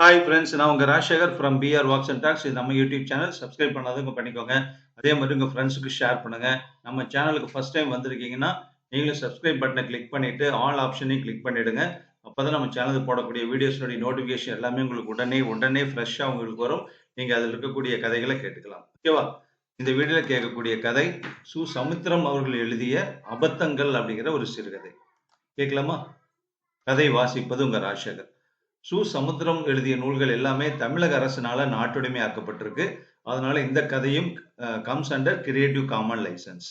Hi friends நான் உங்கள் Rajasekar from PR walks and talks இது நம்ம யூடியூப் சேனல் சப்ஸ்கிரைப் பண்ணாதவங்க பண்ணிக்கோங்க. அதே மாதிரி உங்கள் ஃப்ரெண்ட்ஸுக்கு ஷேர் பண்ணுங்கள் நம்ம சேனலுக்கு ஃபஸ்ட் டைம் வந்திருக்கீங்கன்னா நீங்களும் சப்ஸ்கிரைப் பட்டனை கிளிக் பண்ணிவிட்டு ஆல் ஆப்ஷனையும் கிளிக் பண்ணிடுங்க. அப்போ தான் நம்ம சேனலுக்கு போடக்கூடிய வீடியோஸோடைய நோட்டிஃபிகேஷன் எல்லாமே உங்களுக்கு உடனே உடனே ஃப்ரெஷ்ஷாக உங்களுக்கு வரும். நீங்கள் அதில் இருக்கக்கூடிய கதைகளை கேட்டுக்கலாம். ஓகேவா இந்த வீடியோவில் கேட்கக்கூடிய கதை சு சமுத்திரம் அவர்கள் எழுதிய அபத்தங்கள் அப்படிங்கிற ஒரு சிறுகதை. கேட்கலாமா? கதை வாசிப்பது உங்கள் ராஜசேகர். சு சமுத்திரம் எழுதிய நூல்கள் எல்லாமே தமிழக அரசினால நாட்டுடைமை ஆக்கப்பட்டிருக்கு. அதனால இந்த கதையும் comes under creative common license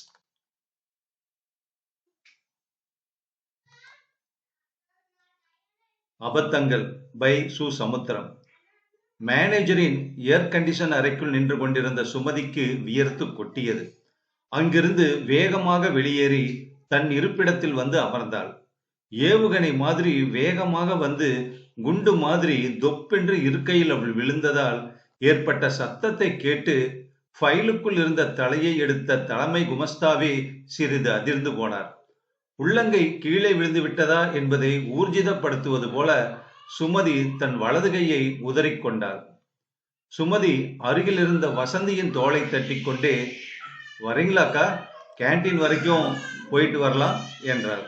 அபத்தங்கள் by Su Samuthiram. மேனேஜரின் air condition அறைக்குள் நின்று கொண்டிருந்த சுமதிக்கு வியர்த்து கொட்டியது. அங்கிருந்து வேகமாக வெளியேறி தன் இருப்பிடத்தில் வந்து அமர்ந்தாள். ஏவுகணை மாதிரி வேகமாக வந்து குண்டு மாதிரி தொப்பென்று இருக்கையில் அவள் விழுந்ததால் ஏற்பட்ட சத்தத்தை கேட்டு ஃபைலுக்குள் இருந்த தலையை எடுத்த தலைமை குமஸ்தாவே சிறிது அதிர்ந்து போனார். உள்ளங்கை கீழே விழுந்து விட்டதா என்பதை ஊர்ஜிதப்படுத்துவது போல சுமதி தன் வலது கையை உதறிக்கொண்டாள் சுமதி அருகில் இருந்த வசந்தியின் தோலை தட்டி கொண்டே வரீங்களாக்கா? கேன்டீன் வரைக்கும் போயிட்டு வரலாம்? என்றார்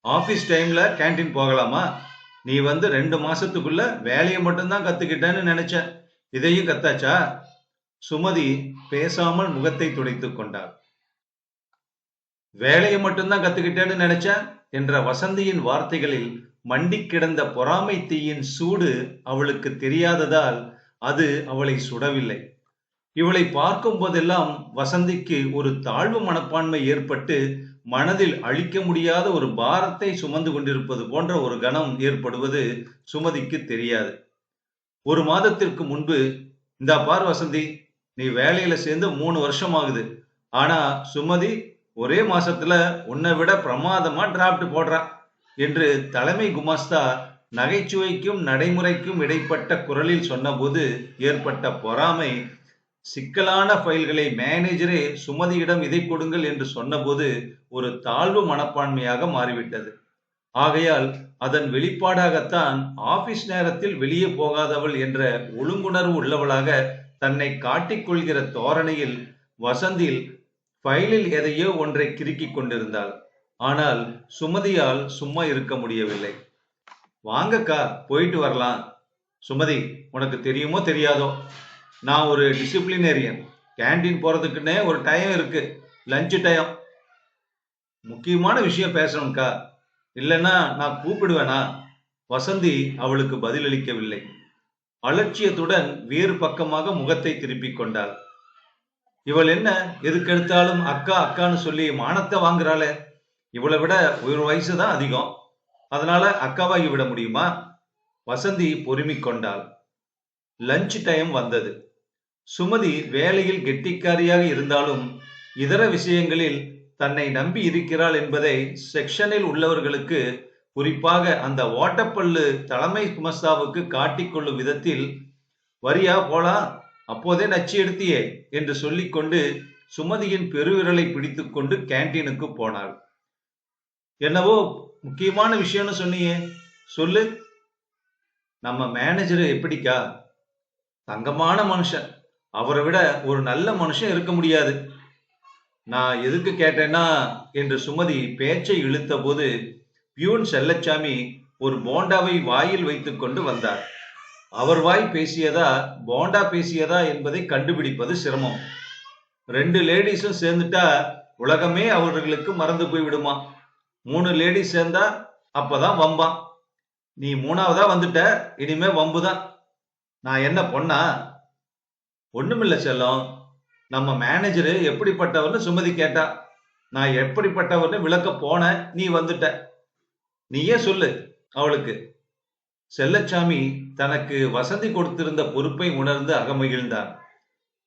ஆபீஸ் டைம்ல கேன்டீன் போகலாமா? நீ வந்து ரெண்டு மாசத்துக்குள்ள வேலையை மட்டும்தான் கத்துக்கிட்டேன்னு நினைச்ச இதையும் கத்தாச்சா? சுமதி பேசாமல் முகத்தை துடைத்து கொண்டாள். வேலையை மட்டும்தான் கத்துக்கிட்டேன்னு நினைச்ச என்ற வசந்தியின் வார்த்தைகளில் மண்டி கிடந்த பொறாமை தீயின் சூடு அவளுக்கு தெரியாததால் அது அவளை சுடவில்லை. இவளை பார்க்கும் போதெல்லாம் வசந்திக்கு ஒரு தாழ்வு மனப்பான்மை ஏற்பட்டு மனதில் அழிக்க முடியாத ஒரு பாரத்தை சுமந்து கொண்டிருப்பது போன்ற ஒரு கணம் ஏற்படுவது சுமதிக்கு தெரியாது. ஒரு மாதத்திற்கு முன்பு இந்த பார் வசந்தி நீ வேலையில சேர்ந்து மூணு வருஷம் ஆகுது ஆனா சுமதி ஒரே மாசத்துல உன்னை விட பிரமாதமா டிராப்ட் போடுறா என்று தலைமை குமாஸ்தா நகைச்சுவைக்கும் நடைமுறைக்கும் இடைப்பட்ட குரலில் சொன்னபோது ஏற்பட்ட பொறாமை சிக்கலான ஃபைல்களை மேனேஜரே சுமதியிடம் இதை கொடுங்கள் என்று சொன்னபோது ஒரு தாழ்வு மனப்பான்மையாக மாறிவிட்டது. ஆகையால் அதன் வெளிப்பாடாகத்தான் ஆபீஸ் நேரத்தில் வெளியே போகாதவள் என்ற ஒழுங்குணர்வு உள்ளவளாக தன்னை காட்டிக்கொள்கிற தோரணையில் வசந்தில் ஃபைலில் எதையோ ஒன்றை கிறுக்கிக் கொண்டிருந்தாள். ஆனால் சுமதியால் சும்மா இருக்க முடியவில்லை. வாங்கக்கா போயிட்டு வரலாம். சுமதி உனக்கு தெரியுமோ தெரியாதோ? நான் ஒரு டிசிப்ளினேரியன். கேன்டீன் போறதுக்குன்னே ஒரு டைம் இருக்கு. லஞ்சு டைம் முக்கியமான விஷயம் பேசணும்க்கா. இல்லைன்னா நான் கூப்பிடுவேனா? வசந்தி அவளுக்கு பதிலளிக்கவில்லை. அலட்சியத்துடன் வேறு பக்கமாக முகத்தை திருப்பிக் கொண்டாள். இவள் என்ன எதுக்கெடுத்தாலும் அக்கா அக்கான்னு சொல்லி மானத்தை வாங்குறாளே? இவளை விட ஒரு வயசு தான் அதிகம். அதனால அக்காவாகி விட முடியுமா? வசந்தி பொறுமிக் கொண்டாள். லஞ்ச் டைம் வந்தது. சுமதி வேலையில் கெட்டிக்காரியாக இருந்தாலும் இதர விஷயங்களில் தன்னை நம்பி இருக்கிறாள் என்பதை செக்ஷனில் உள்ளவர்களுக்கு குறிப்பாக அந்த ஓட்டப்பள்ளு தலைமை குமஸ்தாவுக்கு காட்டிக்கொள்ளும் விதத்தில் வரியா போலாம் அப்போதே நச்சு எடுத்தியே என்று சொல்லிக்கொண்டு சுமதியின் பெருவிரலை பிடித்துக்கொண்டு கேன்டீனுக்கு போனாள். என்னவோ முக்கியமான விஷயம்னு சொன்னியே சொல்லு. நம்ம மேனேஜர் எப்படிக்கா? தங்கமான மனுஷன். அவரை விட ஒரு நல்ல மனுஷன் இருக்க முடியாது. நான் எதுக்கு கேட்டேன்னா என்று சுமதி பேச்சை இழுத்த போது பியூன் செல்லச்சாமி ஒரு போண்டாவை வாயில் வைத்துக் கொண்டு வந்தார். அவர் வாய் பேசியதா போண்டா பேசியதா என்பதை கண்டுபிடிப்பது சிரமம். ரெண்டு லேடிஸும் சேர்ந்துட்டா உலகமே அவர்களுக்கு மறந்து போய்விடுமா? மூணு லேடிஸ் சேர்ந்தா அப்பதான் வம்பான் நீ மூணாவதா வந்துட்ட இனிமே வம்புதான். நான் என்ன பொண்ணா? ஒண்ணுமில்ல செல்லம். நம்ம மேனேஜரு எப்படிப்பட்டவர்னு சுமதி கேட்டா நான் எப்படிப்பட்டவர்னு விளக்க போன நீ வந்துட்ட. நீயே சொல்லு அவளுக்கு. செல்லச்சாமி தனக்கு வசதி கொடுத்திருந்த பொறுப்பை உணர்ந்து அகமகிழ்ந்தார்.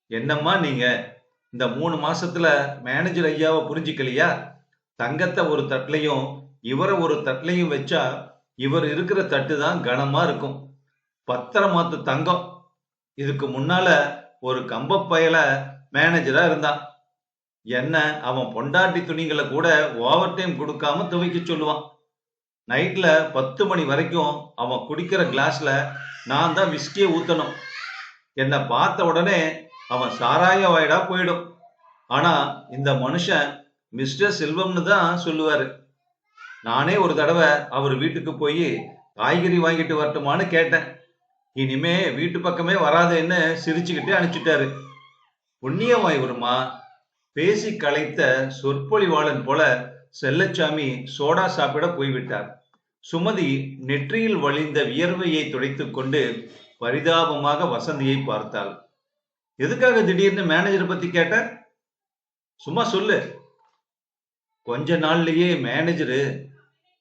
என்னம்மா நீங்க? இந்த மூணு மாசத்துல மேனேஜர் ஐயாவை புரிஞ்சுக்கலையா? தங்கத்தை ஒரு தட்லையும் இவரை ஒரு தட்லையும் வச்சா இவர் இருக்கிற தட்டு தான் கனமா இருக்கும். பத்திரமாத்து தங்கம். இதுக்கு முன்னால ஒரு கம்ப மேனேஜரா இருந்தான். என்ன? அவன் பொண்டாட்டி துணிகளை கூட ஓவர் டைம் கொடுக்காம துவைக்க சொல்லுவான். நைட்ல பத்து மணி வரைக்கும் அவன் குடிக்கிற கிளாஸ்ல நான் தான் விஸ்கியை ஊத்தணும். என்னை பார்த்த உடனே அவன் சாராய வாயடா போயிடும். ஆனா இந்த மனுஷன் மிஸ்டர் செல்வம்னு தான் சொல்லுவாரு. நானே ஒரு தடவை அவர் வீட்டுக்கு போய் காய்கறி வாங்கிட்டு வரட்டுமான்னு கேட்டேன். இனிமே வீட்டு பக்கமே வராதுன்னு சிரிச்சுக்கிட்டு அனுப்பிச்சிட்டாரு. புண்ணியமாய் வருமா பேசி களைத்த சொற்பொழிவாளன் போல செல்லச்சாமி சோடா சாப்பிட போய்விட்டார். சுமதி நெற்றியில் வழிந்த வியர்வையை துடைத்துக் கொண்டு பரிதாபமாக வசந்தியை பார்த்தாள். எதுக்காக திடீர்னு மேனேஜரை பத்தி கேட்ட சும்மா சொல்லு. கொஞ்ச நாள்லயே மேனேஜரு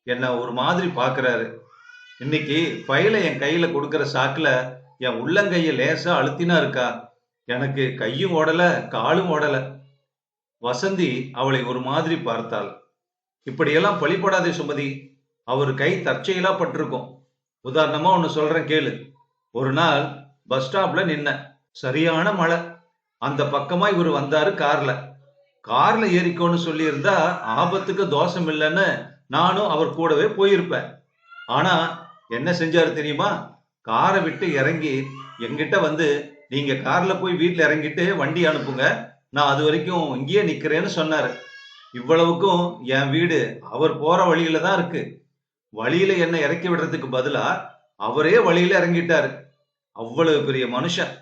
என்ன ஒரு மாதிரி பாக்குறாரு. இன்னைக்கு ஃபைலை என் கையில கொடுக்கிற சாக்குல என் உள்ளங்கைய லேசா அழுத்தினா இருக்கா? எனக்கு கையும் ஓடல காலும் ஓடல. வசந்தி அவளை ஒரு மாதிரி பார்த்தாள். இப்படியெல்லாம் பழிபடாதே சுமதி. அவர் கை தற்செயலா பட்டிருக்கும். உதாரணமா ஒன்னு சொல்றேன் கேளு. ஒரு நாள் பஸ் ஸ்டாப்ல நின்ன. சரியான மழை. அந்த பக்கமா இவர் வந்தாரு கார்ல. கார்ல ஏறிக்கோன்னு சொல்லியிருந்தா ஆபத்துக்கு தோஷம் இல்லைன்னு நானும் அவர் கூடவே போயிருப்பேன். ஆனா என்ன செஞ்சாரு தெரியுமா? காரை விட்டு இறங்கி எங்கிட்ட வந்து நீங்க கார்ல போய் வீட்டுல இறங்கிட்டு வண்டி அனுப்புங்க. நான் அது வரைக்கும் இங்கேயே நிக்கிறேன்னு சொன்னாரு. இவ்வளவுக்கும் என் வீடு அவர் போற வழியில தான் இருக்கு. வழியில என்ன இறக்கி விடுறதுக்கு பதிலா அவரே வழியில இறங்கிட்டாரு. அவ்வளவு பெரிய மனுஷன்.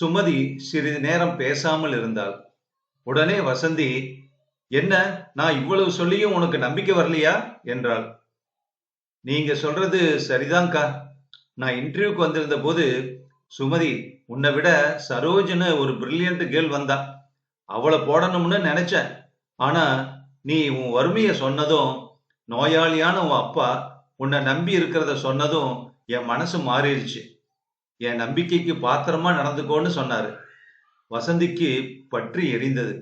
சுமதி சிறிது நேரம் பேசாமல் இருந்தாள். உடனே வசந்தி என்ன நான் இவ்வளவு சொல்லியும் உனக்கு நம்பிக்கை வரலையா? என்றாள். நீங்க சொல்றது சரிதான்க்கா. நான் இன்டர்வியூக்கு வந்திருந்த போது சுமதி உன்னை விட சரோஜின்னு ஒரு பிரில்லியன்ட் கேர்ள் வந்தா. அவளை போடணும்னு நினைச்சேன். ஆனா நீ உன் வறுமைய சொன்னதும் நோயாளியான உன் அப்பா உன்னை நம்பி இருக்கிறத சொன்னதும் என் மனசு மாறிடுச்சு. என் நம்பிக்கைக்கு பாத்திரமா நடந்துக்கோன்னு சொன்னாரு. வசந்திக்கு பற்றி எரிந்தது.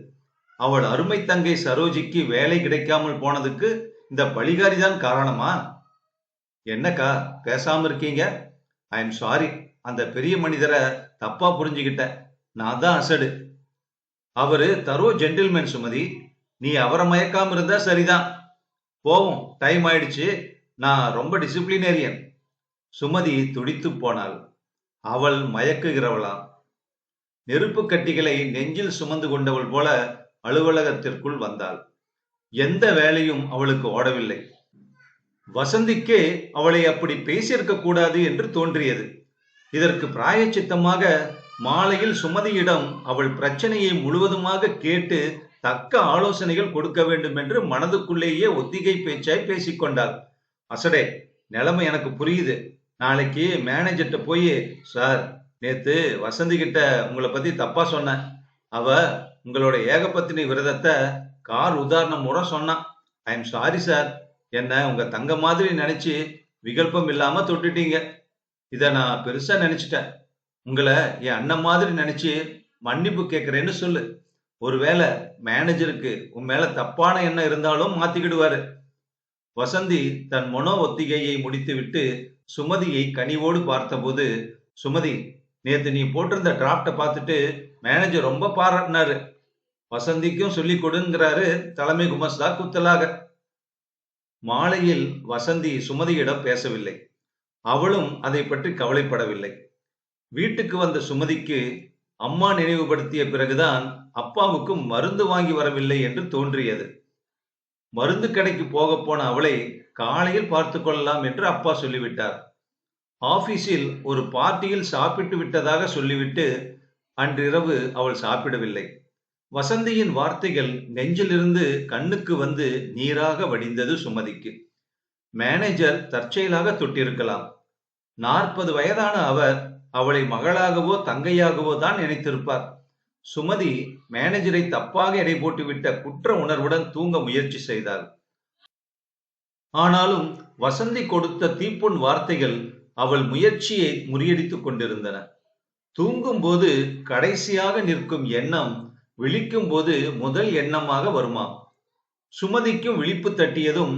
அவள் அருமை தங்கை சரோஜிக்கு வேலை கிடைக்காமல் போனதுக்கு இந்த பழிகாரி தான் காரணமா? என்னக்கா பேசாம இருக்கீங்க? ஐ எம் சாரி அந்த பெரிய மனிதரை தப்பா புரிஞ்சுக்கிட்ட நான் தான் அசடு. அவரு தரோ ஜென்டில்மேன் சுமதி. நீ அவரை மயக்காம இருந்தா சரிதான். போவோம் டைம் ஆயிடுச்சு. நான் ரொம்ப டிசிப்ளினேரியன் சுமதி துடித்து போனாள். அவள் மயக்குகிறவளாம் நெருப்பு கட்டிகளை நெஞ்சில் சுமந்து கொண்டவள் போல அலுவலகத்திற்குள் வந்தாள். எந்த வேலையும் அவளுக்கு ஓடவில்லை. வசந்திக்கே அவளை அப்படி பேசியிருக்க கூடாது என்று தோன்றியது. இதற்கு பிராயச்சித்தமாக மாலையில் சுமதியிடம் அவள் பிரச்சனையை முழுவதுமாக கேட்டு தக்க ஆலோசனைகள் கொடுக்க வேண்டும் என்று மனதுக்குள்ளேயே ஒத்திகை பேச்சாய் பேசிக்கொண்டாள். அசடே நிலைமை எனக்கு புரியுது. நாளைக்கு மேனேஜர்கிட்ட போய் சார் நேத்து வசந்தி கிட்ட உங்களை பத்தி தப்பா சொன்னேன். அவ உங்களோட ஏகபத்தினி விரதத்தை கார் உதாரணம் மூலம் சொன்னான். ஐ எம் சாரி சார் என்ன உங்க தங்க மாதிரி நினைச்சு விகல்பம் இல்லாம தொட்டுட்டீங்க. இத நான் பெருசா நினைச்சிட்டேன். உங்களை என் அண்ணன் மாதிரி நினைச்சு மன்னிப்பு கேட்கிறேன்னு சொல்லு. ஒருவேளை மேனேஜருக்கு உன் மேல தப்பான எண்ணம் இருந்தாலும் மாத்திக்கிடுவாரு. வசந்தி தன் மனோ ஒத்திகையை முடித்துவிட்டு சுமதியை கனிவோடு பார்த்தபோது சுமதி நேத்து நீ போட்டிருந்த டிராப்டை பார்த்துட்டு மேனேஜர் ரொம்ப பாராட்டினாரு. வசந்திக்கும் சொல்லி கொடுங்கிறாரு தலைமை குமஸ்தா குத்தலாக. மாலையில் வசந்தி சுமதியிடம் பேசவில்லை. அவளும் அதை பற்றி கவலைப்படவில்லை. வீட்டுக்கு வந்த சுமதிக்கு அம்மா நினைவுபடுத்திய பிறகுதான் அப்பாவுக்கும் மருந்து வாங்கி வரவில்லை என்று தோன்றியது. மருந்து கடைக்கு போக போன அவளை காலையில் பார்த்து கொள்ளலாம் என்று அப்பா சொல்லிவிட்டார். ஆபீஸில் ஒரு பார்ட்டியில் சாப்பிட்டு விட்டதாக சொல்லிவிட்டு அன்றிரவு அவள் சாப்பிடவில்லை. வசந்தியின் வார்த்தைகள் நெஞ்சிலிருந்து கண்ணுக்கு வந்து நீராக வடிந்தது சுமதிக்கு. மேனேஜர் தற்செயலாக தொட்டிருக்கலாம். நாற்பது வயதான அவர் அவளை மகளாகவோ தங்கையாகவோ தான் நினைத்திருப்பார். சுமதி மேனேஜரை தப்பாக எடை போட்டுவிட்ட குற்ற உணர்வுடன் தூங்க முயற்சி செய்தாள். ஆனாலும் வசந்தி கொடுத்த தீப்புண் வார்த்தைகள் அவள் முயற்சியை முறியடித்துக் கொண்டிருந்தன. தூங்கும் போது கடைசியாக நிற்கும் எண்ணம் விழிக்கும் போது முதல் எண்ணமாக வருமா சுமதிக்கும் விழிப்பு தட்டியதும்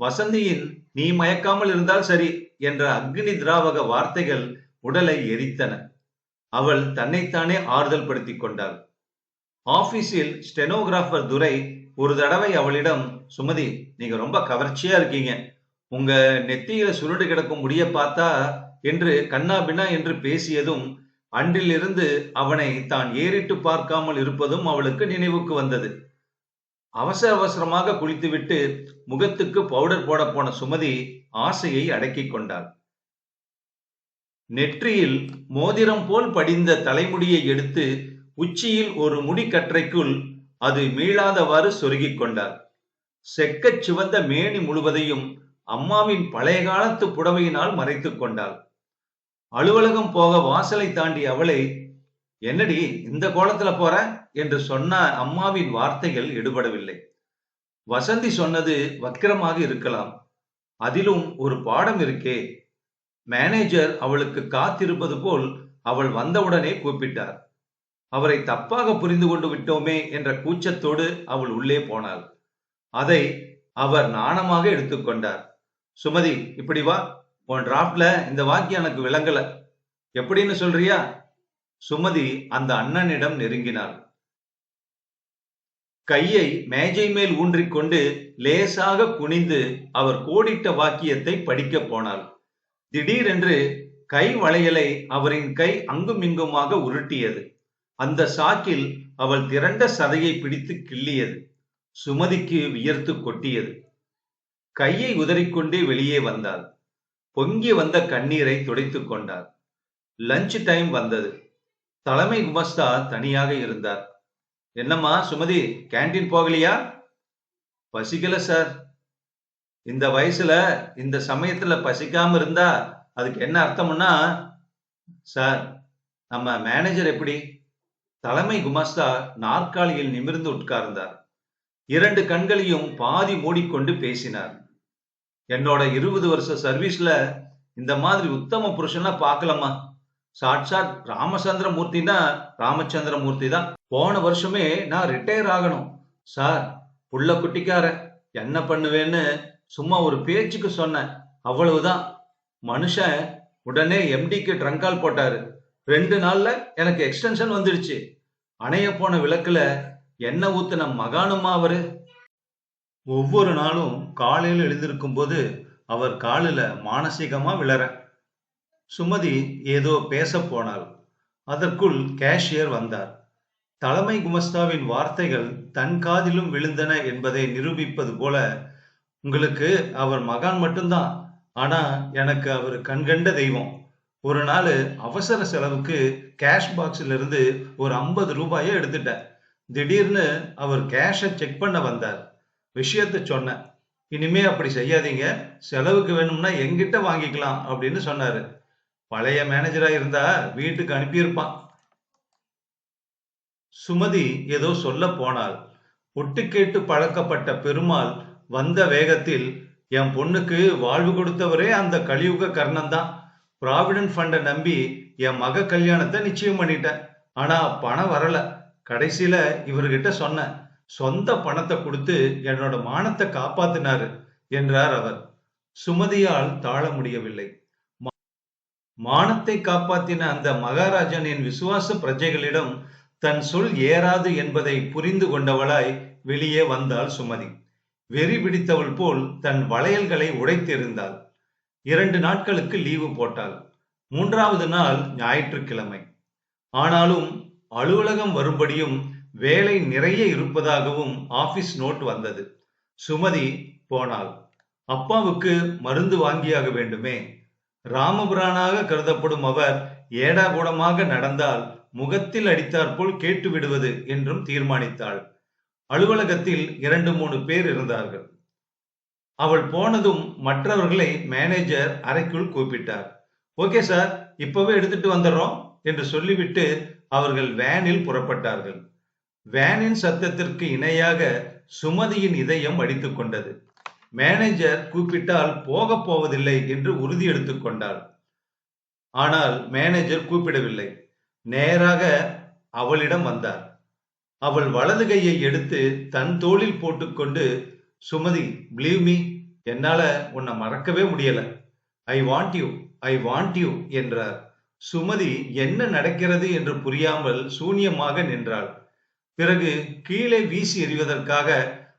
வசந்தியின் நீ மயக்காமல் இருந்தால் சரி என்ற அக்னி திராவக வார்த்தைகள் உடலை எரித்தன. அவள் தன்னைத்தானே ஆறுதல் படுத்திக் கொண்டாள். ஆபீஸில் ஸ்டெனோகிராஃபர் துரை ஒரு தடவை அவளிடம் சுமதி நீங்க ரொம்ப கவர்ச்சியா இருக்கீங்க. உங்க நெத்தியில சுருண்டு கிடக்கும் முடிய பார்த்தா என்று கண்ணா பின்னா என்று பேசியதும் அன்றிலிருந்து அவனை தான் ஏறிட்டு பார்க்காமல் இருப்பதும் அவளுக்கு நினைவுக்கு வந்தது. அவசர அவசரமாக குளித்துவிட்டு முகத்துக்கு பவுடர் போட போன சுமதி ஆசையை அடக்கிக் கொண்டாள். நெற்றியில் மோதிரம் போல் படிந்த தலைமுடியை எடுத்து உச்சியில் ஒரு முடிக்கற்றைக்குள் அது மீளாதவாறு சொருகிக் கொண்டாள். செக்கச் சிவந்த மேனி முழுவதையும் அம்மாவின் பழைய காலத்து புடவையினால் மறைத்துக் கொண்டாள். அலுவலகம் போக வாசலை தாண்டி அவளை என்னடி இந்த கோலத்துல போற? என்று சொன்ன அம்மாவின் வார்த்தைகள் எடுபடவில்லை. வசந்தி சொன்னது வக்கிரமாக இருக்கலாம். அதிலும் ஒரு பாடம் இருக்கே. மேனேஜர் அவளுக்கு காத்திருப்பது போல் அவள் வந்தவுடனே கூப்பிட்டார். அவரை தப்பாக புரிந்து கொண்டு விட்டோமே என்ற கூச்சத்தோடு அவள் உள்ளே போனாள். அதை அவர் நாணமாக எடுத்துக்கொண்டார் சுமதி இப்படி வா. உன் டிராப்ட்ல இந்த வாக்கியம் எனக்கு விளங்கல. எப்படின்னு சொல்றியா? சுமதி அந்த அண்ணனிடம் நெருங்கினாள். கையை மேஜை மேல் ஊன்றிக்கொண்டு லேசாக குனிந்து அவர் கோடிட்ட வாக்கியத்தை படிக்கப் போனாள். திடீரென்று கை வளையலை அவரின் கை அங்கும் இங்குமாக உருட்டியது. அந்த சாக்கில் அவள் திரண்ட சதையை பிடித்து கிள்ளியது. சுமதிக்கு வியர்த்து கொட்டியது. கையை உதறிக்கொண்டே வெளியே வந்தாள். பொங்கி வந்த கண்ணீரை துடைத்துக் கொண்டார் லஞ்ச் டைம் வந்தது. தலைமை குமஸ்தா தனியாக இருந்தார். என்னம்மா சுமதி கேண்டீன் போகலையா? பசிக்கல சார் இந்த வயசுல இந்த சமயத்துல பசிக்காம இருந்தா அதுக்கு என்ன அர்த்தம்னா சார் நம்ம மேனேஜர் எப்படி? தலைமை குமஸ்தா நாற்காலியில் நிமிர்ந்து உட்கார்ந்தார். இரண்டு கண்களையும் பாதி மூடிக்கொண்டு பேசினார். என்னோட இருபது வருஷ சர்வீஸ்ல இந்த மாதிரி உத்தம புருஷனா பார்க்கலாமா சாட்சாத் ராமச்சந்திர தான் ராமச்சந்திர மூர்த்தி தான் போன வருஷமே நான் ரிட்டையர் ஆகணும். சார் புள்ள குட்டிக்கார என்ன பண்ணுவேன்னு சும்மா ஒரு பேச்சுக்கு சொன்னேன். அவ்வளவுதான். மனுஷன் உடனே எம்டிக்கு ட்ரங்கால் போட்டாரு. ரெண்டு நாள்ல எனக்கு எக்ஸ்டென்ஷன் வந்துடுச்சு. அணைய போன விளக்குல எண்ணெய் ஊத்துன மகானுமா அவரு. ஒவ்வொரு நாளும் காலையில் எழுந்திருக்கும் போது அவர் காலில் மானசீகமா விழற சுமதி ஏதோ பேசப்போனாள் போனாள். அதற்குள் கேஷியர் வந்தார். தலைமை குமஸ்தாவின் வார்த்தைகள் தன் காதிலும் விழுந்தன என்பதை நிரூபிப்பது போல உங்களுக்கு அவர் மகான் மட்டும்தான். ஆனா எனக்கு அவர் கண்கண்ட தெய்வம். ஒரு நாள் அவசர செலவுக்கு கேஷ் பாக்ஸ்ல இருந்து ஒரு ஐம்பது ரூபாயை எடுத்துட்டேன் திடீர்னு அவர் கேஷை செக் பண்ண வந்தார். விஷயத்த சொன்னேன். இனிமே அப்படி செய்யாதீங்க. செலவுக்கு வேணும்னா எங்கிட்ட வாங்கிக்கலாம் அப்படின்னு சொன்னாரு. பழைய மேனேஜரா இருந்தா வீட்டுக்கு அனுப்பியிருப்பான். சுமதி ஏதோ சொல்ல போனால் ஒட்டு கேட்டு பழக்கப்பட்ட பெருமாள் வந்த வேகத்தில் என் பொண்ணுக்கு வாழ்வு கொடுத்தவரே அந்த கலியுக கர்ணன் தான். ப்ராவிடன்ட் ஃபண்டை நம்பி என் மக கல்யாணத்தை நிச்சயம் பண்ணிட்டேன். ஆனா பணம் வரல. கடைசியில இவர்கிட்ட சொன்னேன். சொந்த பணத்தை கொடுத்து என்னோட மானத்தை காப்பாத்தினாரு என்றார் அவர். சுமதியால் தாழ முடியவில்லை. மானத்தை காப்பாத்தின அந்த மகாராஜனின் விசுவாச பிரஜைகளிடம் தன் சொல் ஏறாது என்பதை புரிந்து கொண்டவளாய் வெளியே வந்தாள் சுமதி. வெறி பிடித்தவள் போல் தன் வளையல்களை உடைத்திருந்தாள். இரண்டு நாட்களுக்கு லீவு போட்டாள். மூன்றாவது நாள் ஞாயிற்றுக்கிழமை. ஆனாலும் அலுவலகம் வரும்படியும் வேலை நிறைய இருப்பதாகவும் ஆபீஸ் நோட் வந்தது. சுமதி போனாள். அப்பாவுக்கு மருந்து வாங்கியாக வேண்டுமே. ராமபுரானாக கருதப்படும் அவர் ஏடாகூடமாக நடந்தால் முகத்தில் அடித்தாற்போல் கேட்டு விடுவது என்றும் தீர்மானித்தாள். அலுவலகத்தில் இரண்டு மூணு பேர் இருந்தார்கள். அவள் போனதும் மற்றவர்களை மேனேஜர் அறைக்குள் கூப்பிட்டார். ஓகே சார் இப்பவே எடுத்துட்டு வந்துடுறோம் என்று சொல்லிவிட்டு அவர்கள் வேனில் புறப்பட்டார்கள். வேனின் சத்தத்திற்கு இணையாக சுமதியின் இதயம் அடித்துக் கொண்டது. மேனேஜர் கூப்பிட்டால் போக போவதில்லை என்று உறுதி எடுத்துக் கொண்டாள். ஆனால் மேனேஜர் கூப்பிடவில்லை. நேராக அவளிடம் வந்தார். அவள் வலது கையை எடுத்து தன் தோளில் போட்டுக்கொண்டு சுமதி பிலீவ் மீ என்னால உன்னை மறக்கவே முடியல. I want you I want you என்றார். சுமதி என்ன நடக்கிறது? என்று புரியாமல் சூனியமாக நின்றாள். பிறகு கீழே வீசி எறிவதற்காக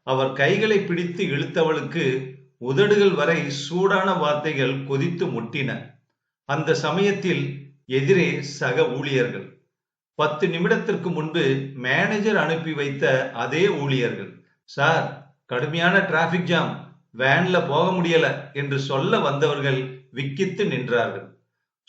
அவர் கைகளை பிடித்து இழுத்தவளுக்கு உதடுகள் வரை சூடான வார்த்தைகள் கொதித்து முட்டின. அந்த சமயத்தில் எதிரே சக ஊழியர்கள். பத்து நிமிடத்திற்கு முன்பு மேனேஜர் அனுப்பி வைத்த அதே ஊழியர்கள். சார் கடுமையான டிராபிக் ஜாம் வேன்ல போக முடியல என்று சொல்ல வந்தவர்கள் விக்கித்து நின்றார்கள்.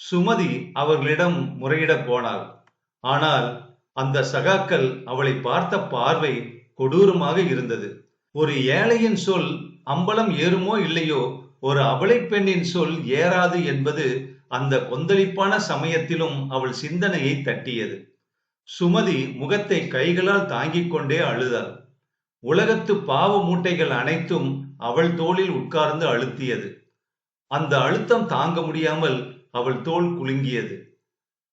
சுமதி அவர்களிடம் முறையிட போனாள். ஆனால் அந்த சகாக்கள் அவளை பார்த்த பார்வை கொடூரமாக இருந்தது. ஒரு ஏழையின் சொல் அம்பலம் ஏறுமோ இல்லையோ? ஒரு அவளை பெண்ணின் சொல் ஏறாது என்பது அந்த கொந்தளிப்பான சமயத்திலும் அவள் சிந்தனையை தட்டியது. சுமதி முகத்தை கைகளால் தாங்கிக் கொண்டே அழுதாள். உலகத்து பாவ மூட்டைகள் அனைத்தும் அவள் தோளில் உட்கார்ந்து அழுத்தியது. அந்த அழுத்தம் தாங்க முடியாமல் அவள் தோல் குலுங்கியது.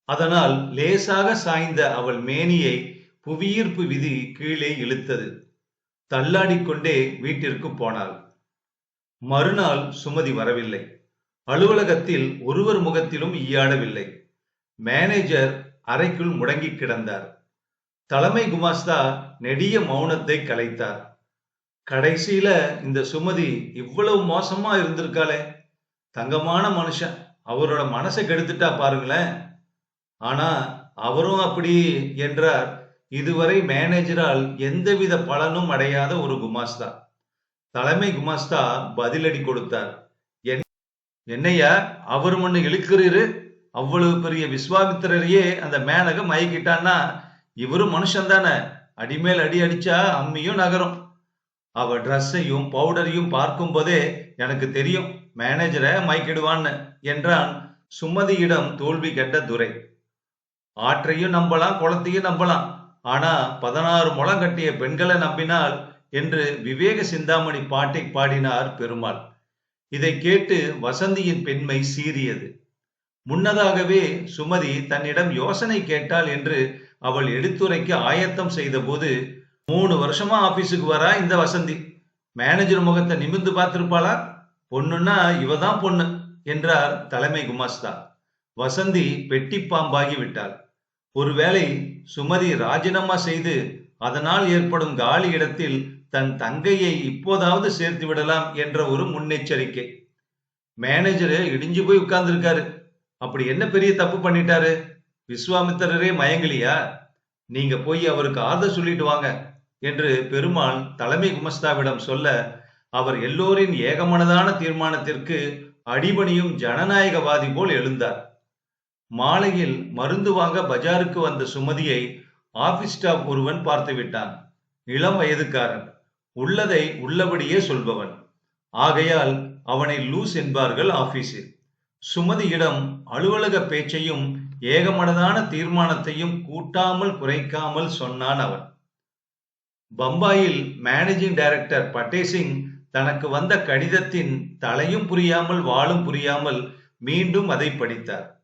அதனால் லேசாக சாய்ந்த அவள் மேனியை புவியீர்ப்பு விதி கீழே இழுத்தது. தள்ளாடிக்கொண்டே வீட்டிற்கு போனாள். மறுநாள் சுமதி வரவில்லை. அலுவலகத்தில் ஒருவர் முகத்திலும் ஈயாடவில்லை. மேனேஜர் அறைக்குள் முடங்கி கிடந்தார். தலைமை குமாஸ்தா நெடிய மௌனத்தை கலைத்தார். கடைசியில இந்த சுமதி இவ்வளவு மோசமா இருந்திருக்காளே. தங்கமான மனுஷன். அவரோட மனசை கெடுத்துட்டா பாருங்களேன். ஆனா அவரும் அப்படி என்றார். இதுவரை மேனேஜரால் எந்தவித பலனும் அடையாத ஒரு குமாஸ்தா. தலைமை குமாஸ்தா பதிலடி கொடுத்தார். என்னையா அவர் மண்ணு இழுக்கிறீரு? அவ்வளவு பெரிய விஸ்வாமித்திரரையே அந்த மேனக மயக்கிட்டான்னா இவரும் மனுஷன் தானே அடிமேல் அடி அடிச்சா அம்மியும் நகரும். அவ ட்ரெஸ்ஸையும் பவுடரையும் பார்க்கும் போதே எனக்கு தெரியும் மேனேஜரை மயக்கிடுவான்னு என்றான் சுமதியிடம் தோல்வி கெட்ட துரை. ஆற்றையும் நம்பலாம் குளத்தையும் நம்பலாம். ஆனா பதினாறு முளம் கட்டிய பெண்களை நம்பினால் என்று விவேக சிந்தாமணி பாட்டை பாடினார் பெருமாள். இதை கேட்டு வசந்தியின் பெண்மை சீறியது. முன்னதாகவே சுமதி தன்னிடம் யோசனை கேட்டாள் என்று அவள் எடுத்துரைக்க ஆயத்தம் செய்தபோது மூணு வருஷமா ஆபீஸுக்கு வரா இந்த வசந்தி? மேனேஜர் முகத்தை நிமிர்ந்து பார்த்திருப்பாளா? பொண்ணுன்னா இவதான் பொண்ணு என்றார் தலைமை குமாஸ்தா. வசந்தி பெட்டி பாம்பாகி விட்டாள். ஒருவேளை சுமதி ராஜினாமா செய்து அதனால் ஏற்படும் காலி இடத்தில் தன் தங்கையை இப்போதாவது சேர்த்து விடலாம் என்ற ஒரு முன்னெச்சரிக்கை. மேனேஜரு இடிஞ்சு போய் உட்கார்ந்துருக்காரு. அப்படி என்ன பெரிய தப்பு பண்ணிட்டாரு? விஸ்வாமித்திரரே மயங்கலியா? நீங்க போய் அவருக்கு ஆறுதல் சொல்லிட்டு வாங்க என்று பெருமாள் தலைமை குமஸ்தாவிடம் சொல்ல அவர் எல்லோரின் ஏகமனதான தீர்மானத்திற்கு அடிபணியும் ஜனநாயகவாதி போல் எழுந்தார். மாலையில் மருந்து வாங்க பஜாருக்கு வந்த சுமதியை ஆபீஸ் ஸ்டாப் ஒருவன் பார்த்து விட்டான். இளம் வயதுக்காரன். உள்ளதை உள்ளபடியே சொல்பவன். ஆகையால் அவனை லூஸ் என்பார்கள் ஆபீஸில் சுமதியிடம் அலுவலக பேச்சையும் ஏகமனதான தீர்மானத்தையும் கூட்டாமல் குறைக்காமல் சொன்னான் அவன். பம்பாயில் மேனேஜிங் டைரக்டர் பட்டேசிங் தனக்கு வந்த கடிதத்தின் தலையும் புரியாமல் வாளும் புரியாமல் மீண்டும் அதை படித்தார்.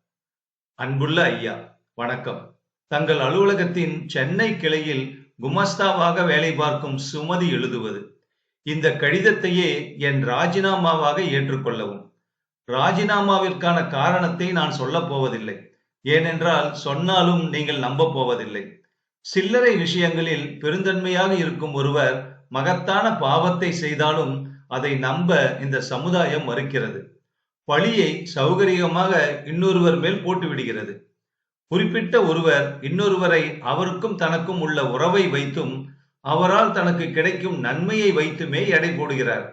அன்புள்ள ஐயா வணக்கம். தங்கள் அலுவலகத்தின் சென்னை கிளையில் குமஸ்தாவாக வேலை பார்க்கும் சுமதி எழுதுவது. இந்த கடிதத்தையே என் ராஜினாமாவாக ஏற்றுக்கொள்ளவும். ராஜினாமாவிற்கான காரணத்தை நான் சொல்லப் போவதில்லை. ஏனென்றால் சொன்னாலும் நீங்கள் நம்ப போவதில்லை. சில்லறை விஷயங்களில் பெருந்தன்மையாக இருக்கும் ஒருவர் மகத்தான பாவத்தை செய்தாலும் அதை நம்ப இந்த சமுதாயம் மறுக்கிறது. பழியை சௌகரியமாக இன்னொருவர் மேல் போட்டு விடுகிறது. குறிப்பிட்ட ஒருவர் இன்னொருவரை அவருக்கும் தனக்கும் உள்ள உறவை வைத்தும் அவரால் தனக்கு கிடைக்கும் நன்மையை வைத்துமே எடை போடுகிறார்.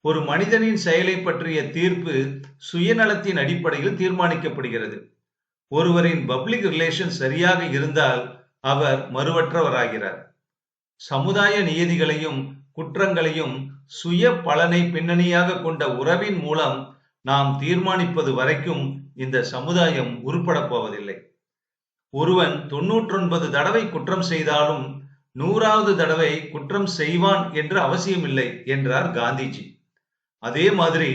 ஒரு மனிதனின் செயலை பற்றிய தீர்ப்பு சுயநலத்தின் அடிப்படையில் தீர்மானிக்கப்படுகிறது. ஒருவரின் பப்ளிக் ரிலேஷன் சரியாக இருந்தால் அவர் மறுவற்றவராகிறார். சமுதாய நியதிகளையும் குற்றங்களையும் சுய பலனை பின்னணியாக கொண்ட உறவின் மூலம் நாம் தீர்மானிப்பது வரைக்கும் இந்த சமுதாயம் உருப்படப் போவதில்லை. ஒருவன் தொன்னூற்றொன்பது தடவை குற்றம் செய்தாலும் நூறாவது தடவை குற்றம் செய்வான் என்று அவசியமில்லை என்றார் காந்திஜி. அதே மாதிரி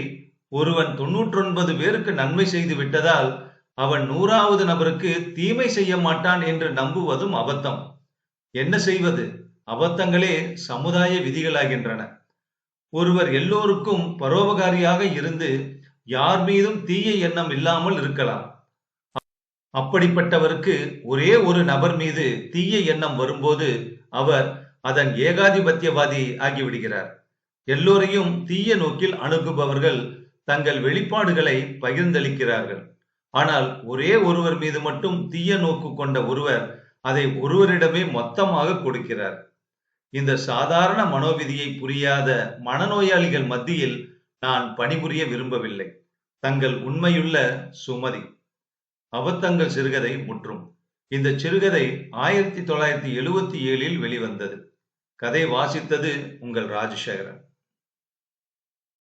ஒருவன் தொன்னூற்றொன்பது பேருக்கு நன்மை செய்து விட்டதால் அவன் நூறாவது நபருக்கு தீமை செய்ய மாட்டான் என்று நம்புவதும் அபத்தம். என்ன செய்வது? அபத்தங்களே சமுதாய விதிகளாகின்றன. ஒருவர் எல்லோருக்கும் பரோபகாரியாக இருந்து யார் மீதும் தீய எண்ணம் இல்லாமல் இருக்கலாம். அப்படிப்பட்டவருக்கு ஒரே ஒரு நபர் மீது தீய எண்ணம் வரும்போது அவர் அதன் ஏகாதிபத்தியவாதி ஆகிவிடுகிறார். எல்லோரையும் தீய நோக்கில் அணுகுபவர்கள் தங்கள் வெளிப்பாடுகளை பகிர்ந்தளிக்கிறார்கள். ஆனால் ஒரே ஒருவர் மீது மட்டும் தீய நோக்கு கொண்ட ஒருவர் அதை ஒருவரிடமே மொத்தமாக கொடுக்கிறார். இந்த சாதாரண மனோவிதியை புரியாத மனநோயாளிகள் மத்தியில் நான் பணிபுரிய விரும்பவில்லை. தங்கள் உண்மையுள்ள சுமதி. அபத்தங்கள் சிறுகதை முற்றும். இந்த சிறுகதை ஆயிரத்தி தொள்ளாயிரத்தி எழுவத்தி ஏழில் வெளிவந்தது. கதை வாசித்தது உங்கள் ராஜசேகரன்.